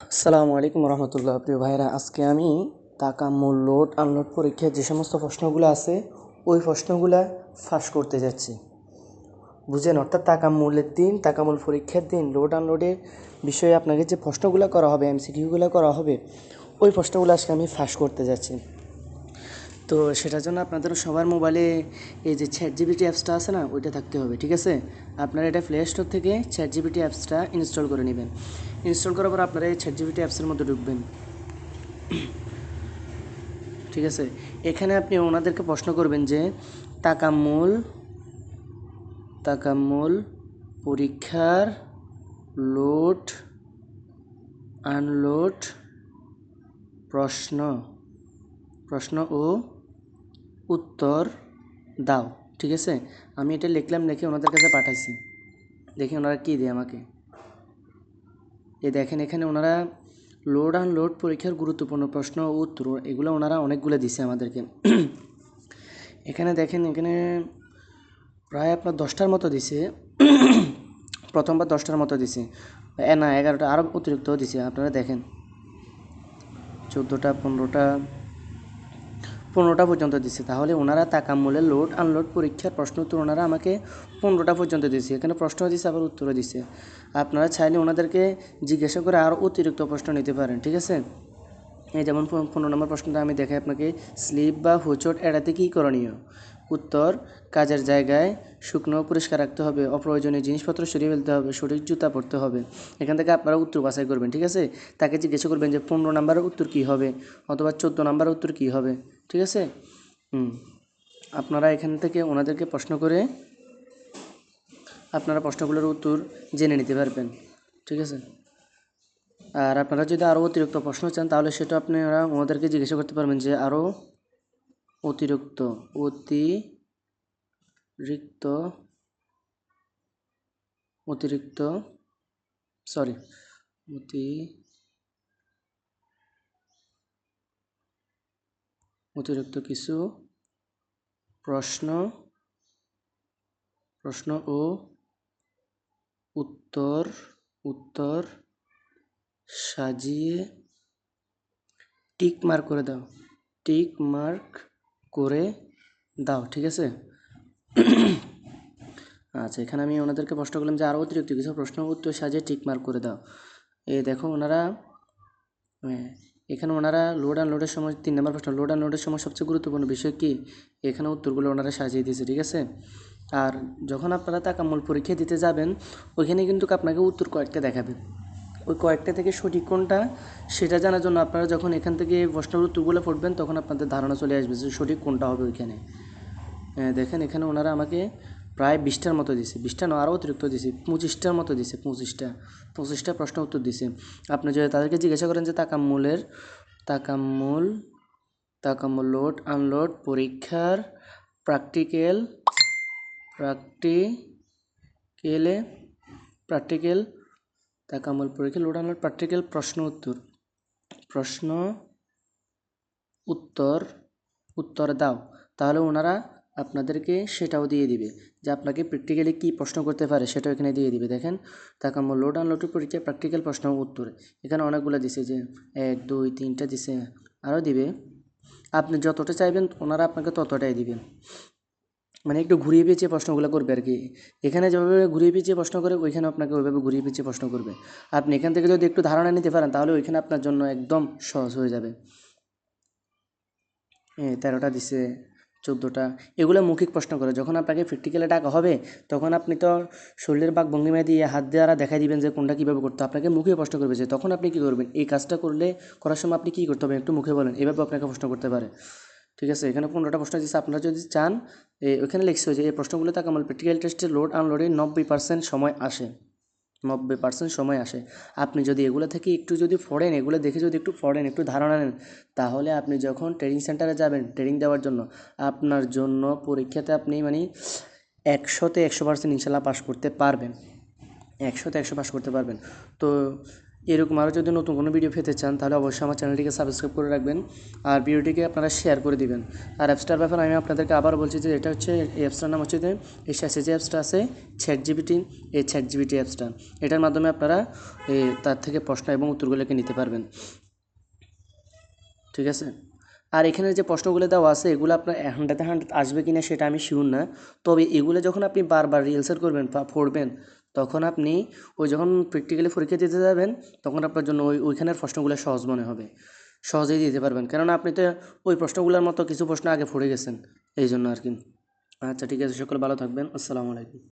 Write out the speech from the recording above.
আসসালামু আলাইকুম রহমতুল্লাহ, প্রিয় ভাইরা আজকে আমি তাকাম্মুল লোড আনলোড পরীক্ষার যে সমস্ত প্রশ্নগুলো আছে, ওই প্রশ্নগুলো ফাঁস করতে যাচ্ছি। বুঝেন, অর্থাৎ তাকাম্মুলের দিন তাকামুল পরীক্ষার দিন লোড আনলোডের বিষয়ে আপনাকে যে প্রশ্নগুলো করা হবে এমসিকিউগুলো করা হবে, ওই প্রশ্নগুলো আজকে আমি ফাঁস করতে যাচ্ছি। তো সেটার জন্য আপনাদের সবার মোবাইলে এই যে চ্যাট জিবিটি অ্যাপসটা আছে না, ওইটা থাকতে হবে, ঠিক আছে? আপনারা এটা প্লে স্টোর থেকে চ্যাট জিবিটি অ্যাপসটা ইনস্টল করে নেবেন। ইনস্টল করার পর আপনারা এই জিবিটি অ্যাপসের মধ্যে ঢুকবেন। ঠিক আছে? এখানে আপনি ওনাদেরকে প্রশ্ন করবেন যে তাকামুল তাকামুল পরীক্ষার, লোড, আনলোড, প্রশ্ন প্রশ্ন ও উত্তর দাও। ঠিক আছে? আমি এটা লিখলাম, লিখে ওনাদের কাছে পাঠাইছি। দেখি ওনারা কী দেয় আমাকে। এ দেখেন এখানে ওনারা লোড অ্যান্ড লোড পরীক্ষার গুরুত্বপূর্ণ প্রশ্ন ও উত্তর, এগুলো ওনারা অনেকগুলো দিছে আমাদেরকে। এখানে দেখেন, এখানে প্রায় আপনার দশটার মতো দিছে। প্রথমবার দশটার মতো দিছে। না, এগারোটা আরও অতিরিক্ত দিছে, আপনারা দেখেন। চোদ্দোটা, পনেরোটা পনেরোটা পর্যন্ত দিছে। তাহলে ওনারা তাকামূলের লোড আনলোড পরীক্ষার প্রশ্ন উত্তর ওনারা আমাকে পনেরোটা পর্যন্ত দিছে। এখানে প্রশ্ন দিছে, আবার উত্তরও দিছে। আপনারা চাইলে ওনাদেরকে জিজ্ঞাসা করে আরও অতিরিক্ত প্রশ্ন নিতে পারেন, ঠিক আছে? এই যেমন পনেরো নম্বর প্রশ্নটা আমি দেখাই আপনাকে। স্লিপ বা হোচট এড়াতে কী করণীয়? উত্তর, কাজের জায়গায় শুকনো পরিষ্কার রাখতে হবে, অপ্রয়োজনীয় জিনিসপত্র সরিয়ে ফেলতে হবে, সঠিক জুতা পরতে হবে। এখান থেকে আপনারা উত্তর বাছাই করবেন, ঠিক আছে? তাকে জিজ্ঞাসা করবেন যে, পনেরো নাম্বারের উত্তর কী হবে? অথবা, চোদ্দ নাম্বারের উত্তর কী হবে? ঠিক আছে? হুম। আপনারা এখান থেকে ওনাদেরকে প্রশ্ন করে আপনারা প্রশ্নগুলোর উত্তর জেনে নিতে পারবেন, ঠিক আছে? আর আপনারা যদি আরও অতিরিক্ত প্রশ্ন চান, তাহলে সেটা আপনারা ওনাদেরকে জিজ্ঞাসা করতে পারবেন যে, আরও অতিরিক্ত অতিরিক্ত অতিরিক্ত সরি অতি, অতিরিক্ত কিছু প্রশ্ন প্রশ্ন ও উত্তর উত্তর সাজিয়ে টিক মার্ক করে দাও। টিক মার্ক করে দাও ঠিক আছে? আচ্ছা এখানে আমি ওনাদেরকে প্রশ্ন করলাম যে আরও অতিরিক্ত কিছু প্রশ্ন উত্তর সাজিয়ে টিক মার্ক করে দাও। এ দেখো ওনারা হ্যাঁ, এখানে ওনারা লোড অ্যান্ড লোডের সময় তিন নম্বর প্রশ্ন লোড অ্যান্ড লোডের সময় সবচেয়ে গুরুত্বপূর্ণ বিষয় কি? এখানে উত্তরগুলো ওনারা সাজিয়ে দিয়েছে ঠিক আছে? আর যখন আপনারা তাকামূল পরীক্ষা দিতে যাবেন ওইখানে কিন্তু আপনাকে উত্তর কয়েকটা দেখাবে। ওই কয়েকটা থেকে সঠিক কোনটা, সেটা জানার জন্য আপনারা যখন এখান থেকে প্রশ্নের উত্তরগুলো পড়বেন, তখন আপনাদের ধারণা চলে আসবে যে সঠিক কোনটা হবে ওইখানে। দেখেন এখানে ওনারা আমাকে প্রায় বিশটার মতো দিছে। বিশটা না আরও অতিরিক্ত দিছে, পঁচিশটার মতো দিছে, পঁচিশটা পঁচিশটা প্রশ্ন উত্তর দিছে। আপনি যদি তাদেরকে জিজ্ঞাসা করেন যে তাকাম্মুলের, তাকাম্মুল তাকাম্মুল লোড, আনলোড, পরীক্ষার প্র্যাকটিক্যাল, প্র্যাকটিক্যালে, প্র্যাকটিক্যাল তাকাম্মুল পরীক্ষা লোড আনলোড প্র্যাকটিক্যাল প্রশ্ন উত্তর। প্রশ্ন উত্তর উত্তর দাও। তাহলে ওনারা আপনাদেরকে সেটাও দিয়ে দিবে যে আপনাকে প্র্যাকটিক্যালি কী প্রশ্ন করতে পারে সেটাও এখানে দিয়ে দিবে। দেখেন তাকাম্য লোড আনলোডের পরীক্ষা প্র্যাকটিক্যাল প্রশ্ন উত্তর। এখানে অনেকগুলো দিছে যে এক, দুই, তিনটা দিছে। আরও দিবে, আপনি যতটা চাইবেন ওনারা আপনাকে ততটাই দিবেন মানে একটু ঘুরিয়ে পেঁচিয়ে প্রশ্নগুলো করবে আর কি। এখানে যেভাবে ঘুরিয়ে পেঁচিয়ে প্রশ্ন করে, ওইখানে আপনাকে ওইভাবে ঘুরিয়ে পেঁচিয়ে প্রশ্ন করবে। আপনি এখান থেকে যদি একটু ধারণা নিতে পারেন, তাহলে ওইখানে আপনার জন্য একদম সহজ হয়ে যাবে। তেরোটা দিছে, চোদ্দোটা। এগুলো মৌখিক প্রশ্ন করে। যখন আপনাকে প্র্যাকটিক্যালে ডাকা হবে, তখন আপনি তো শরীরের বাক ভঙ্গিমা দিয়ে হাত দ্বারা দেখাই দিবেন যে কোনটা কীভাবে করতে। আপনাকে মুখে প্রশ্ন করবে যে, তখন আপনি কী করবেন? এই কাজটা করলে, করার সময় আপনি কী করতে হবে? একটু মুখে বলেন। এভাবে আপনাকে প্রশ্ন করতে পারে। ঠিক আছে, এখানে পনেরোটা প্রশ্ন দিচ্ছে আপনারা যদি চান, এ, ওখানে লিখছে যে, এই প্রশ্নগুলো তাকে আমার প্র্যাকটিক্যাল টেস্টে লোড আনলোডে নব্বই পার্সেন্ট সময় আসে। নব্বই পার্সেন্ট সময় আসে। আপনি যদি এগুলো থেকে একটু যদি পড়েন এগুলো দেখে যদি একটু পড়েন একটু ধারণা নেন, তাহলে আপনি যখন ট্রেনিং সেন্টারে যাবেন ট্রেনিং দেওয়ার জন্য, আপনার জন্য পরীক্ষাতে আপনি মানে একশোতে একশো পার্সেন্ট ইনশাল্লাহ পাস করতে পারবেন। একশোতে একশো পাস করতে পারবেন। তো এরকম আরও যদি নতুন কোনো ভিডিও পেতে চান, তাহলে অবশ্যই আমার চ্যানেলটিকে সাবস্ক্রাইব করে রাখবেন আর ভিডিওটিকে আপনারা শেয়ার করে দিবেন। আর অ্যাপসটার ব্যাপারে আমি আপনাদেরকে আবার বলছি যে এটা হচ্ছে এই অ্যাপসটার নাম হচ্ছে যে, এই শেষে যে অ্যাপসটা আছে চ্যাট জিবিটি এই চ্যাট জিবিটি অ্যাপসটা এটার মাধ্যমে আপনারা তার থেকে প্রশ্ন এবং উত্তরগুলোকে নিতে পারবেন। ঠিক আছে? আর এখানে যে প্রশ্নগুলো দেওয়া আছে, এগুলো আপনার হান্ড্রেডে হান্ড্রেড আসবে কি না সেটা আমি শিওর না। তবে এগুলো যখন আপনি বারবার রিহার্সাল করবেন বা পড়বেন তখন আপনি ওই যখন প্র্যাকটিক্যালি পরীক্ষা দিতে যাবেন, তখন আপনার জন্য ওই, ওইখানের প্রশ্নগুলো সহজ মনে হবে। সহজেই দিতে পারবেন। কেননা আপনি তো ওই প্রশ্নগুলোর মতো কিছু প্রশ্ন আগে পড়ে গেছেন। এই জন্য আর কি। আচ্ছা ঠিক আছে, সকল ভালো থাকবেন। আসসালামু আলাইকুম।